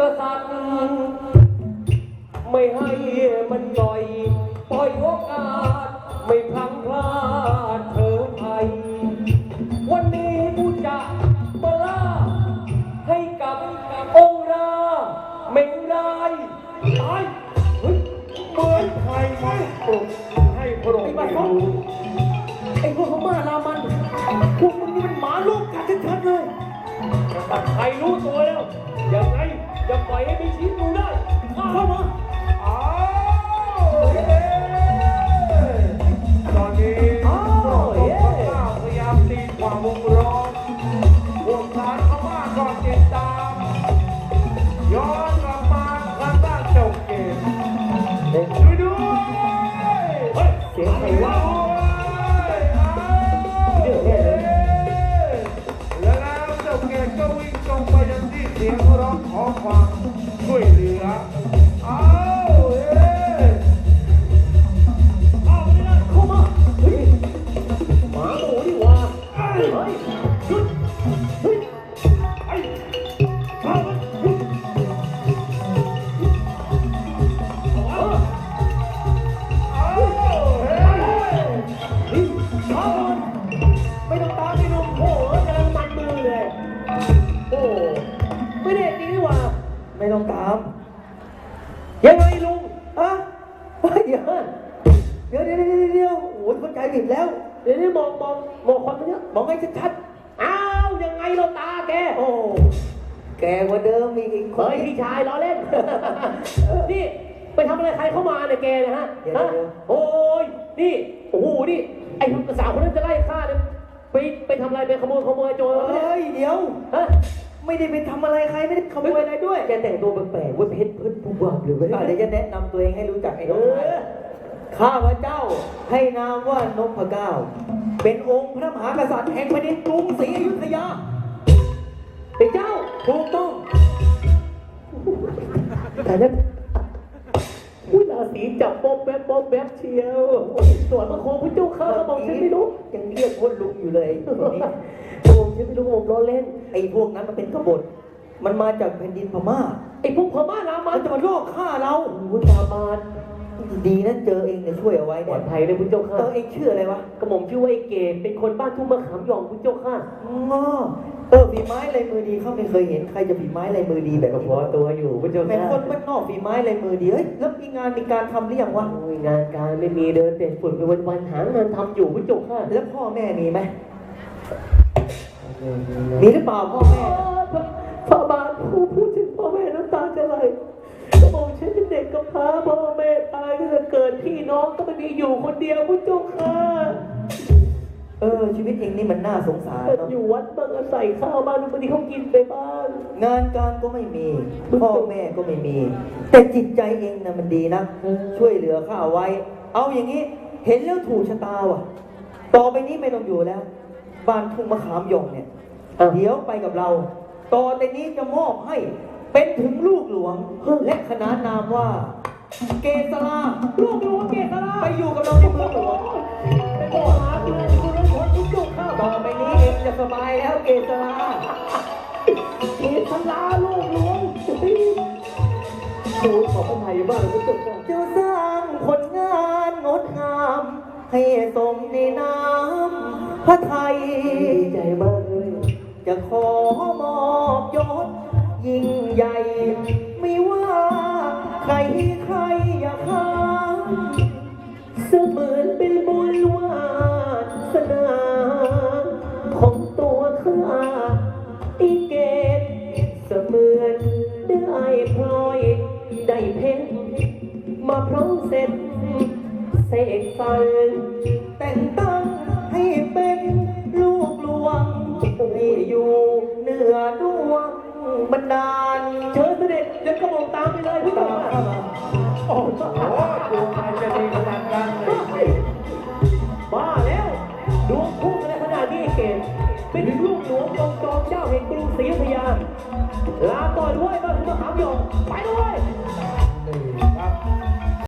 กษัตริย์ไม่ให้มันปล่อย ปล่อยโอกาส ไม่พลังพลาดเธอไทยวันนี้กูจะบลาให้กับองค์ราเมงรายตายเฮ้ยเหมือนใครมาปลุกให้พระองค์ได้รู้ไอ้พวกพม่ารามันพวกมึงนี่มันหมาลูกกัดชัดๆเลยแต่ใครรู้ตัวแล้วยังไง อย่าปล่อยให้มีชีตูได้เข้ามาอ้าวเย้ตอนนี้องค์พระเจ้พยายามตีความวงล้อมวงการพม่าก็ติดตามย้อนกลับมาทางด้านเจ้าเกมช่วยด้วยเฮ้ยเสียงใครวะ สียงร้องขอความช่วยเหลือ ผิดแล้ว เดี๋ยวนี้มองมองมองคนมันเนี้ยมองให้ชัดอ้าวยังไงเราตาแกๆโอ้ แกกว่าเดิมอีกอีกคเฮ้นยพี่ชายล้อเล่น นี่ไปทำอะไรใครเข้ามาเนี่ยแกเนี่ยฮะเดี๋ยวฮะเดี๋ยว โอ้ยนี่โอ้โหนี่ไอ้สาวคนนั้นจะไล่ฆ่าเนี่ยไปไปทำอะไรไปขโมยขโมยโจรอะไรเนี่ยเฮ้ยเดี๋ยว ฮะไม่ได้ไปทำอะไรใครไม่ได้ขโมยอะไรด้วยแกแต่งตัวแปลกๆเว่าเพชรเพิ่นผู้บ่าวหรือไม่อะเดี๋ยวจะแนะนำตัวเองให้รู้จักไอ้เอน้องชายอ ข้าพเจ้าให้นามว่านพเก้า เป็นองค์พระมหากษัตริย์แห่งแผ่นดินกรุงศรีอยุธยาไอ้เจ้าถูกต้องแต่นั้นผู้ราศีจับป๊อบแป๊บป๊อบแป๊บเชียวสวนมาโคงพระเจ้าข้าก็บอกฉันไม่รู้ยังเรียกว่าลุงอยู่เลยคนนี้โอ้ฉันไม่รู้ผมล้อเล่นไอ้พวกนั้นมันเป็นกบฏมันมาจากแผ่นดินพม่าไอ้พวกพม่ารามัมันนจะมาลอกฆ่าเราวุฒาบาล ดีนะเจอเองเนี่ยช่วยเอาไว้ปลเนี่อยดภัยเลยคุณเจ้าเอข้าอเองชื่ออะไรวะกระหม่อมชื่อว่าไอ้เกศเป็นคนบ้านทุ่งมะขามหยองคุณเจ้าข้าอ๋อเออฝีไม้ลายมือดีเขาไม่เคยเห็นใครจะฝีไม้ลายมือดีแบบก็นี้พอตัวอยู่คุณเจ้าเป็นข้าคนบ้านนอกฝีไม้ลายมือดีเฮ้ยแล้วมีงานมีการทำหรือยังวะโอ้ยงานการไม่มีเดินเตะฝุ่นไปวันๆหางานทำอยู่คุณเจ้าข้าแล้วพ่อแม่มีไหมมีหรือเปล่าพ่อแม่ น้องก็ไม่มีอยู่คนเดียวคุณเจ้าข้าเออ ชีวิตเองนี่มันน่าสงสารเนอะอยู่วัดบ้างอาศัยข้าวบ้างบางทีเขากินไปบ้าง งานการก็ไม่มีพ่อแม่ก็ไม่มี แต่จิตใจเองนะมันดีนะ ช่วยเหลือข้าเอาไว้ เอาอย่างนี้ เห็นแล้วถูกชะตาว่ะ ต่อไปนี้ไม่ต้องอยู่แล้ว บ้านทุ่งมะขามหยองเนี่ย เดี๋ยวไปกับเรา ต่อไปนี้จะมอบให้ เป็นถึงลูกหลวงและขนานนามว่า เกษราลูกหลวงเกศราไปอยู่กับเราในเมืองหลวงไปบอกหาเพื่อนคุณแล้วคนทุกจุกข้าต่อไปนี้เองจะสบายแล้วเกษราเกศราลูกหลวงดูขอพระไทยบ้างคุณจุกข้าจะสร้างผลงานงดงาม ให้สมในน้ำพระไทยดีใจมากเลยจะขอมอบยศยิ่งใหญ่ไม่ว่า ใครใครอย่าค้านเสมือนเป็นบุญวาสนาของตัวข้าอีเกตเสมือนได้พลอยได้เพชรมาพร้อมเสร็จเสกสรร เป็นลูกหลวงองจอมเจ้าแห่งกรุงศรีอยุธยา ลาก่อนด้วยบ้านคุณมะขามหยองไปด้วย ครับ